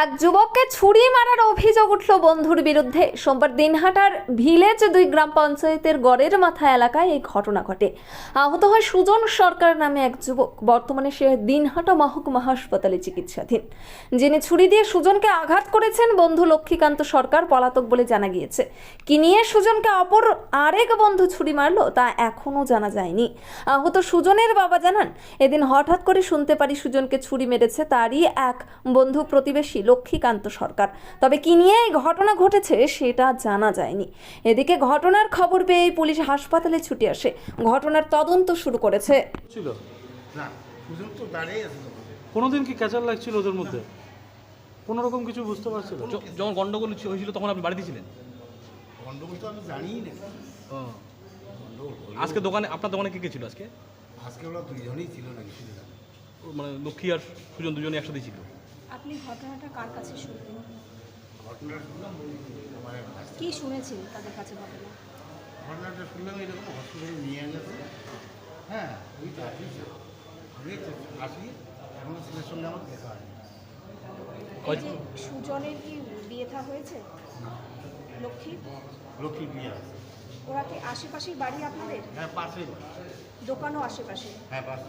এক যুবককে ছুরি মারার অভিযোগ উঠল বন্ধুর বিরুদ্ধে। সোমবার দিনহাটার ভিলেজ দুই গ্রাম পঞ্চায়েতের গড়ের মাথা এলাকায় এই ঘটনা ঘটে। আহত হয় সুজন সরকার নামে এক যুবক। বর্তমানে সে দিনহাটা মহকুমা হাসপাতালে চিকিৎসাধীন। যিনি ছুরি দিয়ে সুজনকে আঘাত করেছেন, বন্ধু লক্ষ্মীকান্ত সরকার পলাতক বলে জানা গিয়েছে। কি নিয়ে সুজনকে অপর আরেক বন্ধু ছুরি মারলো তা এখনও জানা যায়নি। আহত সুজনের বাবা জানান, এদিন হঠাৎ করে শুনতে পারি সুজনকে ছুরি মেরেছে, তারই এক বন্ধু প্রতিবেশী লক্ষ্মীকান্ত সরকার। তবে কি নিয়ে এই ঘটনা ঘটেছে সেটা জানা যায়নি। এদিকে ঘটনার খবর পেয়ে পুলিশ হাসপাতালে ছুটে আসে। ঘটনার তদন্ত শুরু করেছে। ছিল? না সুজন তো দাঁড়িয়ে আছে কোনোদিন কি ক্যাচার লাগছিল ওদের মধ্যে? কোনো রকম কিছু বুঝতে পারছিল? য- যখন গন্ডগোল ছি- হয়েছিল তখন আপনি বাড়িতে ছিলেন? গন্ডগোল তো আমি জানিই না। গন্ডগোল হলো। আজকে দোকানে আপনার দোকানে কে কে ছিল আজকে? আজকে ওরা দুইজনেই ছিল নাকি? শুনে না ও মানে লক্ষ্মী আর সুজন দুজনে একসাথে ছিল? আপনি ঘটনাটা কার কাছে শুনলেন? শুনলাম কি শুনেছেন তাদের কাছে ঘটনা? ঘটনাটা শুনলাম এরকম হসপিটালে নিয়ে আনলে হ্যাঁ ওই তো আসিস আমি আসি ছেলের সঙ্গে আমার দেখা হয় সুজনের কি বিয়ে থা হয়েছে? লক্ষ্মী লক্ষ্মী বিয়ে আছে। ওরা কি আশেপাশেই বাড়ি আপনাদের? হ্যাঁ পাশে দোকানও আশেপাশে? হ্যাঁ পাশে।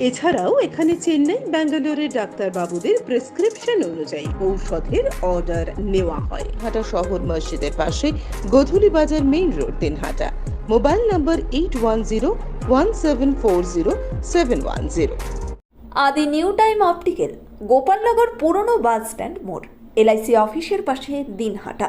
এছাড়াও এখানে চেন্নাই ব্যাঙ্গালোরের ডাক্তারবাবুদের প্রেসক্রিপশন অনুযায়ী ঔষধের অর্ডার নেওয়া হয়। হাটা শহর মসজিদের পাশে Godhuli Bazar main road Dinhata. Mobile number eight one zero one seven four zero seven one zero Adi new time optical Gopalnagar পুরনো বাস স্ট্যান্ড মোড় এলআইসি অফিসের পাশে Dinhata.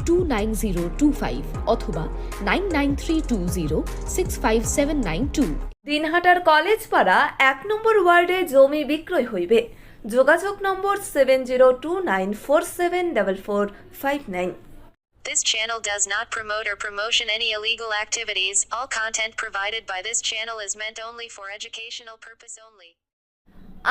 two nine zero two five অথবা nine nine three two zero six five seven nine two দিনহাটার college পাড়া এক number ওয়ার্ডে জমি বিক্রয় হইবে যোগাযোগ number seven zero two nine four seven double four five nine This channel does not promote or promotion any illegal activities. All content provided by this channel is meant only for educational purpose only.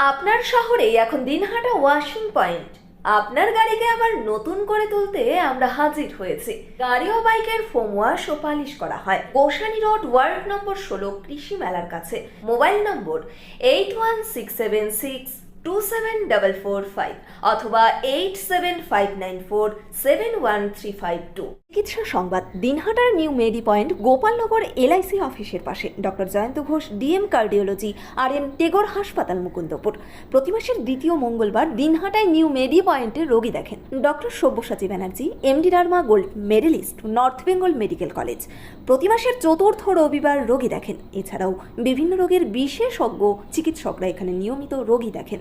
আপনার শহরেই এখন Dinhata washing point আপনার গাড়িকে আবার নতুন করে তুলতে আমরা হাজির হয়েছি। গাড়ি ও বাইকের ফোম ওয়াশ ও পালিশ করা হয়। গোসানি রোড, ওয়ার্ড নম্বর ষোলো, কৃষি মেলার কাছে। Mobile number eight one six seven six two seven double four five অথবা eight seven five nine four seven one three five two চিকিৎসা সংবাদ, দিনহাটার new medi point, Gopalnagar LIC অফিসের পাশে। Doctor Jayanta Ghosh, DM cardiology R M Tagore হাসপাতাল মুকুন্দপুর। প্রতি মাসের দ্বিতীয় মঙ্গলবার দিনহাটায় নিউ মেডি পয়েন্টে রোগী দেখেন। Doctor Sabyasachi Banerjee, MD derma gold medalist, north Bengal medical college. প্রতি মাসের চতুর্থ রবিবার রোগী দেখেন। এছাড়াও বিভিন্ন রোগের বিশেষজ্ঞ চিকিৎসকরা এখানে নিয়মিত রোগী দেখেন।